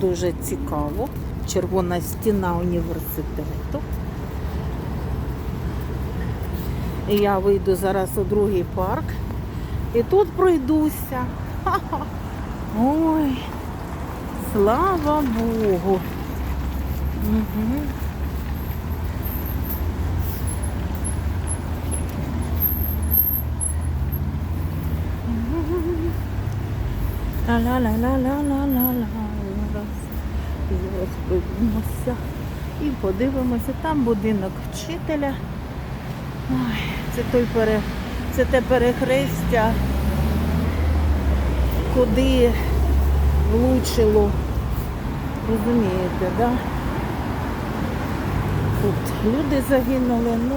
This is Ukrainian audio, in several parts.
Дуже цікаво. Червона стіна університету. Я вийду зараз у другий парк. І тут пройдуся. Ха-ха. Ой, слава Богу. Угу. Ла-ла-ла-ла-ла-ла-ла. Зараз і подивимося. Там будинок вчителя. Ой, це той пере... це те перехрестя, куди влучило. Розумієте, да? Тут люди загинули, ну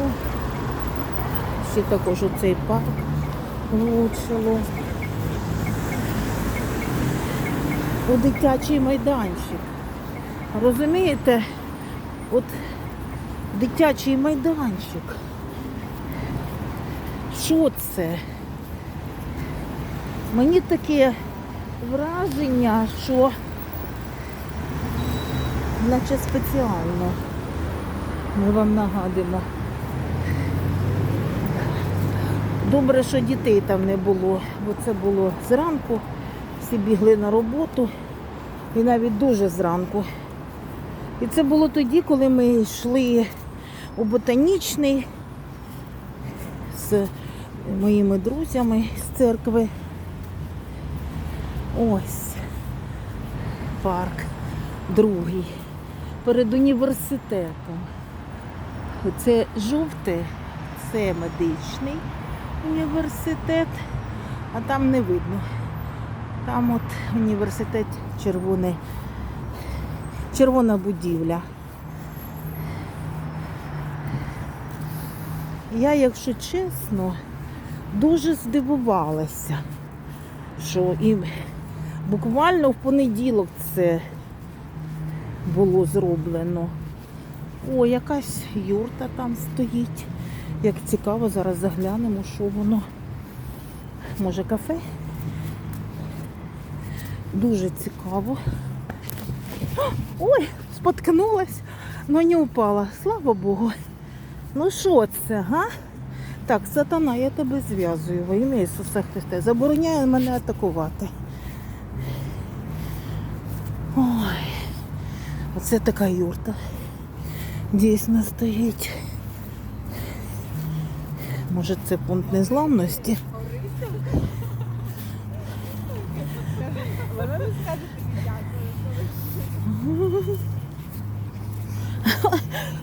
ще також оцей парк влучило. У дитячий майданчик. Розумієте? От дитячий майданчик. Що це? Мені таке враження, що наче спеціально ми вам нагадуємо. Добре, що дітей там не було, бо це було зранку, всі бігли на роботу і навіть дуже зранку. І це було тоді, коли ми йшли у ботанічний з моїми друзями з церкви. Ось парк другий перед університетом. Це жовте, це медичний університет, а там не видно. Там от університет червоний, червона будівля. Я, якщо чесно, дуже здивувалася, що і буквально в понеділок це було зроблено. О, якась юрта там стоїть. Як цікаво, зараз заглянемо, що воно. Може кафе? Дуже цікаво. Ой, споткнулась, але не упала. Слава Богу. Ну що це, га? Так, сатана, я тебе зв'язую во ім'я Ісуса Христа. Забороняє мене атакувати. Ой, оце така юрта. Дійсно стоїть. Може це пункт незламності?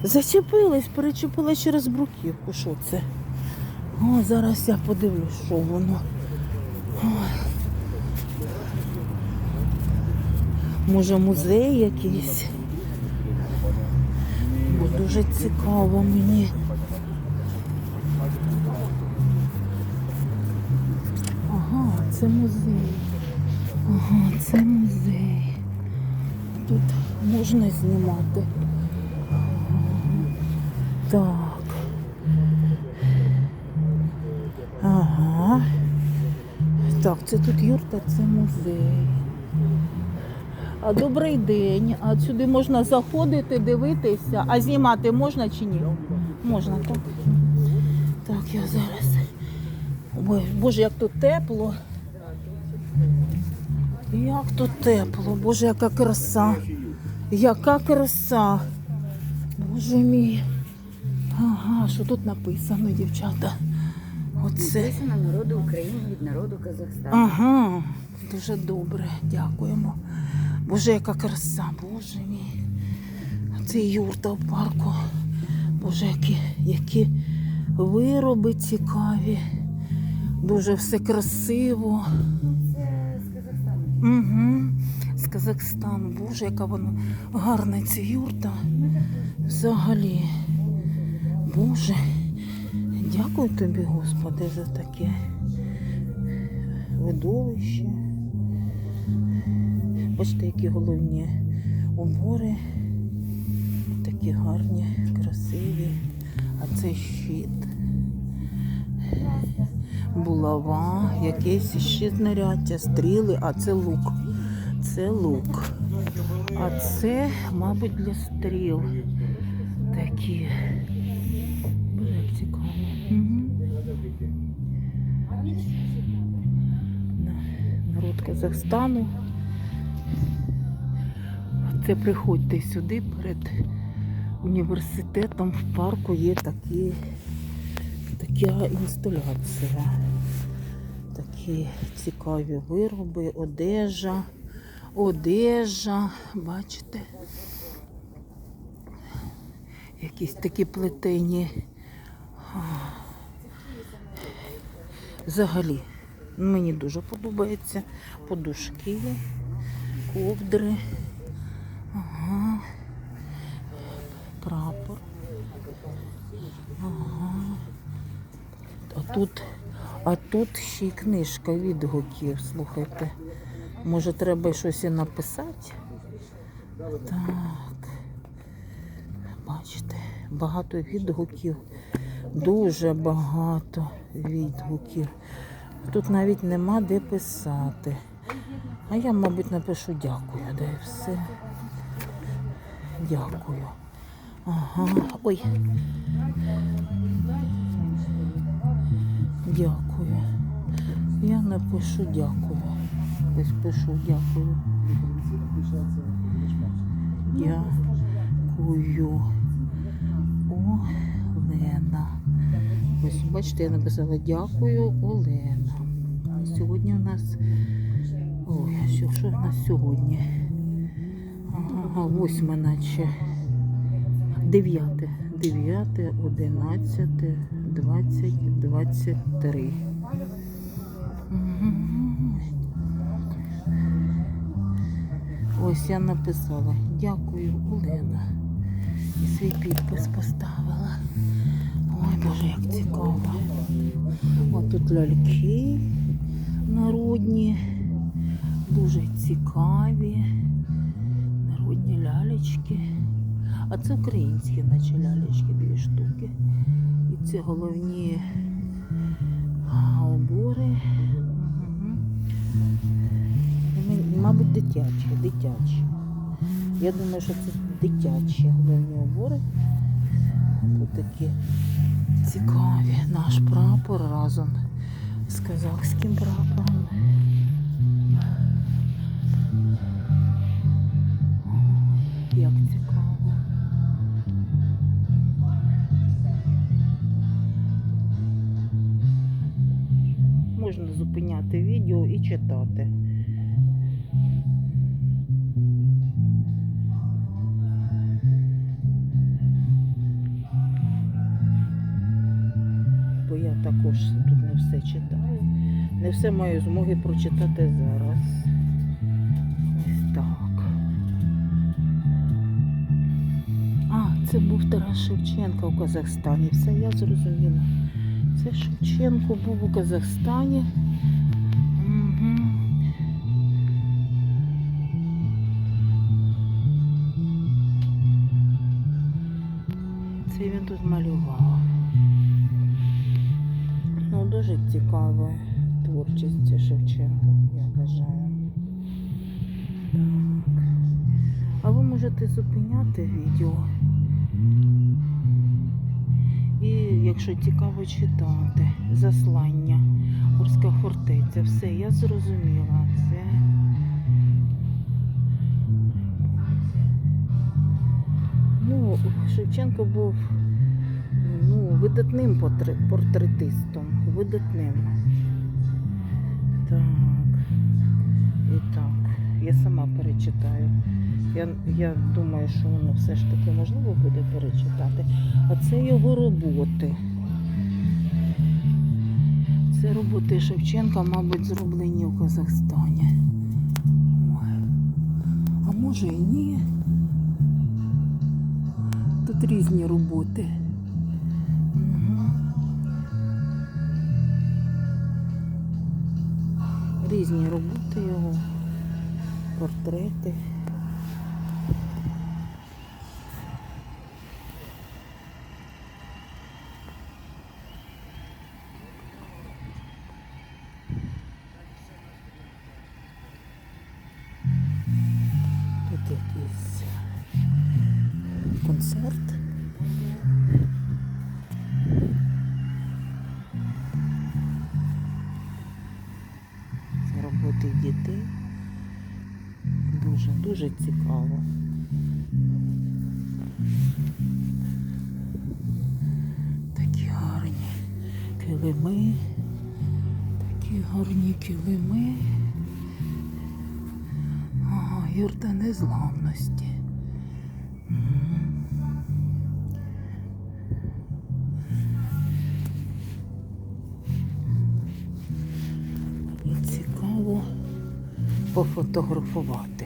Зачепились, перечепилась через бруківку. Що це? О, зараз я подивлюсь, що воно. Ой. Може музей якийсь? Бо дуже цікаво мені. Ага, це музей. Ага, це музей. Тут можна знімати. Так. Ага. Так, це тут юрта, це музей. А добрий день. А сюди можна заходити, дивитися, а знімати можна чи ні? Можна, так? Так, я зараз. Ой, Боже, як тут тепло. Як тут тепло, Боже, яка краса. Яка краса. Боже мій. Ага, що тут написано, дівчата? Оце. Написано народу України від народу Казахстану. Ага, дуже добре, дякуємо. Боже, яка краса, Боже мій. Це юрта в парку. Боже, які, які вироби цікаві. Дуже все красиво. Це з Казахстану. Угу. З Казахстану. Боже, яка вона гарна ця юрта. Взагалі. Боже, дякую тобі, Господи, за таке видовище. Бачите, які головні убори. Такі гарні, красиві. А це щит. Булава, якесь ще знаряддя, стріли, а це лук. Це лук. А це, мабуть, для стріл такі. Боже, як. Народ Казахстану. Це приходьте сюди перед університетом в парку є такі, така інсталяція. Такі цікаві вироби, одежа, одежа, бачите? Якісь такі плетені. Взагалі, мені дуже подобається подушки, ковдри. Ага. Прапор. Ага. А тут, а тут ще й книжка відгуків, слухайте. Може, треба щось і написати? Так. Бачите, багато відгуків. Дуже багато відгуків. Тут навіть нема де писати. А я, мабуть, напишу дякую, да все. Дякую. Ага. Ой. Дякую. Я напишу дякую. Ось пишу дякую. Дякую. Олена. Ось, бачите, я написала дякую, Олена. Сьогодні у нас. Ой, що, що в нас сьогодні? Ага, восьме наче. Дев'яте. Дев'яте, одинадцяте, двадцять, двадцять три. Ось я написала. Дякую, Олена. Свій підпис поставила. Ой, Боже, як цікаво. Ось тут ляльки народні, дуже цікаві. Народні лялечки. А це українські, наче лялечки, дві штуки. І це головні а, убори. Мабуть, дитячі, дитячі. Я думаю, що це дитячі головні убори. Тут такі цікаві. Наш прапор разом з казахським прапором. Як цікаво. Можна зупиняти відео і читати. Я також тут не все читаю. Не все маю змоги прочитати зараз. Ось так. А, це був Тарас Шевченко у Казахстані. Все, я зрозуміла. Це Шевченко був у Казахстані. Цікава творчість Шевченка, я вважаю. Так. А ви можете зупиняти відео. І якщо цікаво читати, заслання, Орська фортеця, все, я зрозуміла. Це ну, Шевченко був ну, видатним потре- Видатним. Так. І так. Я сама перечитаю. Я, я думаю, що воно все ж таки можливо буде перечитати. А це його роботи. Це роботи Шевченка, мабуть, зроблені у Казахстані. А може і ні. Тут різні роботи. Різні роботи його, портрети. Роботи. Дуже, дуже цікаво. Такі гарні килими. Такі гарні килими. Ага, юрта незламності. Пофотографувати.